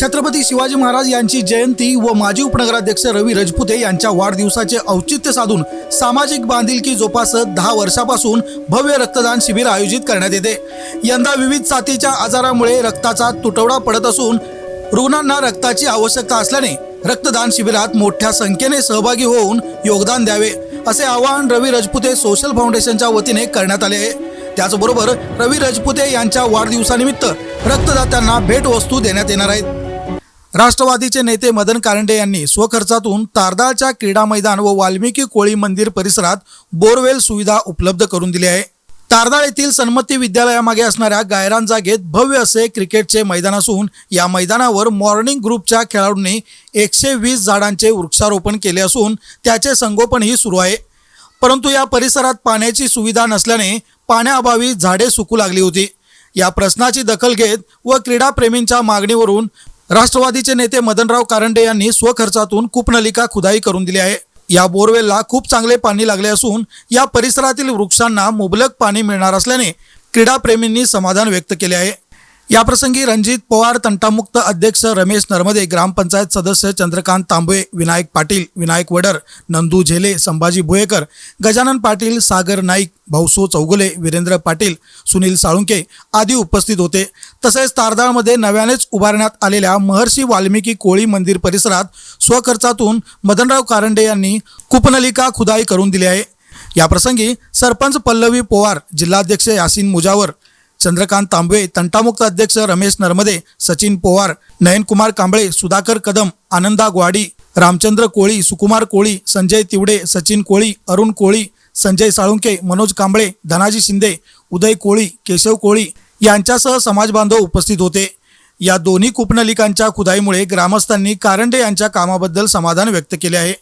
छत्रपती शिवाजी महाराज यांची जयंती व माजी उपनगराध्यक्ष रवी रजपुते यांच्या वाढदिवसाचे औचित्य साधून सामाजिक बांधिलकी जोपासत दहा वर्षापासून भव्य रक्तदान शिबिर आयोजित करण्यात येते. यंदा विविध साथीच्या आजारामुळे रक्ताचा तुटवडा पडत असून रुग्णांना रक्ताची आवश्यकता असल्याने रक्तदान शिबिरात मोठ्या संख्येने सहभागी होऊन योगदान द्यावे असे आवाहन रवी रजपुते सोशल फाउंडेशनच्या वतीने करण्यात आले आहे. त्याचबरोबर रवी रजपुते यांच्या वाढदिवसानिमित्त रक्तदात्यांना भेटवस्तू देण्यात येणार आहेत. राष्ट्रवादीचे नेते मदन कारंडे यांनी स्वखर्चातून तारदाळच्या क्रीडा मैदान व वाल्मिकी कोळी मंदिर परिसरात बोरवेल सुविधा उपलब्ध करून दिली आहे. तारदाळ येथील सन्मती विद्यालयामागे असणाऱ्या गायरान जागेत भव्य असे क्रिकेटचे मैदान असून या मैदानावर मॉर्निंग ग्रुपच्या खेळाडूंनी एकशे वीस झाडांचे वृक्षारोपण केले असून त्याचे संगोपनही सुरू आहे. परंतु या परिसरात पाण्याची सुविधा नसल्याने पाण्याअभावी झाडे सुकू लागली होती. या प्रश्नाची दखल घेत व क्रीडाप्रेमींच्या मागणीवरून राष्ट्रवादीचे नेते मदनराव कारंडे यांनी स्वखर्चातून कूपनलिका खुदाई करून दिली आहे. या बोरवेलला खूप चांगले पाणी लागले असून या परिसरातील वृक्षांना मुबलक पाणी मिळणार असल्याने क्रीडाप्रेमींनी समाधान व्यक्त केले आहे. याप्रसंगी रणजित पवार तंटामुक्त अध्यक्ष रमेश नर्मदे ग्रामपंचायत सदस्य चंद्रकांत तांबे विनायक पाटील विनायक वडर नंदू झेले संभाजी भुयेकर गजानन पाटील सागर नाईक भाऊसो चौगुले वीरेंद्र पाटील सुनील साळुंके आदी उपस्थित होते. तसेच तारदाळमध्ये नव्यानेच उभारण्यात आलेल्या महर्षी वाल्मिकी कोळी मंदिर परिसरात स्वखर्चातून मदनराव कारंडे यांनी कूपनलिका खुदाई करून दिली आहे. याप्रसंगी सरपंच पल्लवी पोवार जिल्हाध्यक्ष यासिन मुजावर चंद्रकांत तांबवे तंटामुक्त अध्यक्ष रमेश नर्मदे सचिन पोवार नयनकुमार कांबळे सुधाकर कदम आनंदा ग्वाडी रामचंद्र कोळी सुकुमार कोळी संजय तिवडे सचिन कोळी अरुण कोळी संजय साळुंके मनोज कांबळे धनाजी शिंदे उदय कोळी केशव कोळी यांच्यासह समाजबांधव उपस्थित होते. या दोन्ही कूपनलिकांच्या खुदाईमुळे ग्रामस्थांनी कारंडे यांच्या कामाबद्दल समाधान व्यक्त केले आहे.